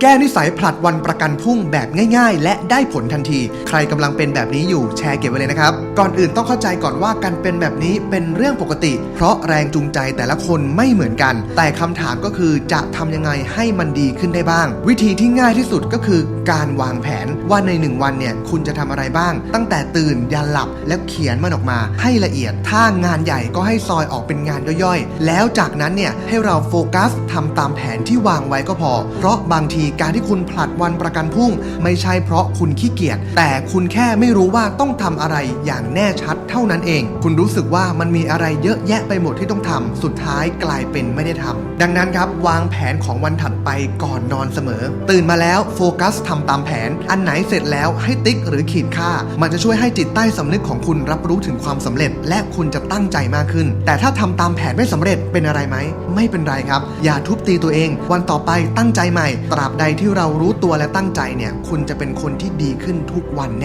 แก้นิสัยผลัดวันประกันพรุ่งแบบง่าย ๆ และได้ผลทันที ใครกำลังเป็นแบบนี้อยู่แชร์เก็บไว้เลยนะครับ ก่อนอื่นต้องเข้าใจก่อนว่าการเป็นแบบนี้เป็นเรื่องปกติ เพราะแรงจูงใจแต่ละคนไม่เหมือนกัน แต่คำถามก็คือจะทำยังไงให้มันดีขึ้นได้บ้าง วิธีที่ง่ายที่สุดก็คือการวางแผนว่าในหนึ่งวันเนี่ยคุณจะทำอะไรบ้าง ตั้งแต่ตื่นยันหลับแล้วเขียนมันออกมา ให้ละเอียดถ้างานใหญ่ก็ให้ซอยออกเป็นงานย่อยๆ แล้วจากนั้นเนี่ยให้เราโฟกัสทำตามแผนที่วางไว้ก็พอ เพราะบางทีการที่คุณผลัดวันประกันพรุ่ง ไม่ใช่เพราะคุณขี้เกียจแต่คุณแค่ไม่รู้ว่าต้องทำอะไรอย่างแน่ชัดเท่านั้นเอง คุณรู้สึกว่ามันมีอะไรเยอะแยะไปหมดที่ต้องทำสุดท้ายกลายเป็นไม่ได้ทำดังนั้นครับ วางแผนของวันถัดไปก่อนนอนเสมอ ตื่นมาแล้วโฟกัสทำตามแผน อันไหนเสร็จแล้วให้ติ๊กหรือขีดค่า มันจะช่วยให้จิตใต้สำนึกของคุณรับรู้ถึงความสำเร็จ และคุณจะตั้งใจมากขึ้น แต่ถ้าทำตามแผนไม่สำเร็จเป็นอะไรไหมไม่เป็นไรครับ อย่าทุบตีตัวเอง วันต่อไปตั้งใจใหม่ตราบใดที่เรารู้ตัวและตั้งใจเนี่ย คุณจะเป็นคนที่ดีขึ้นทุกวันแน่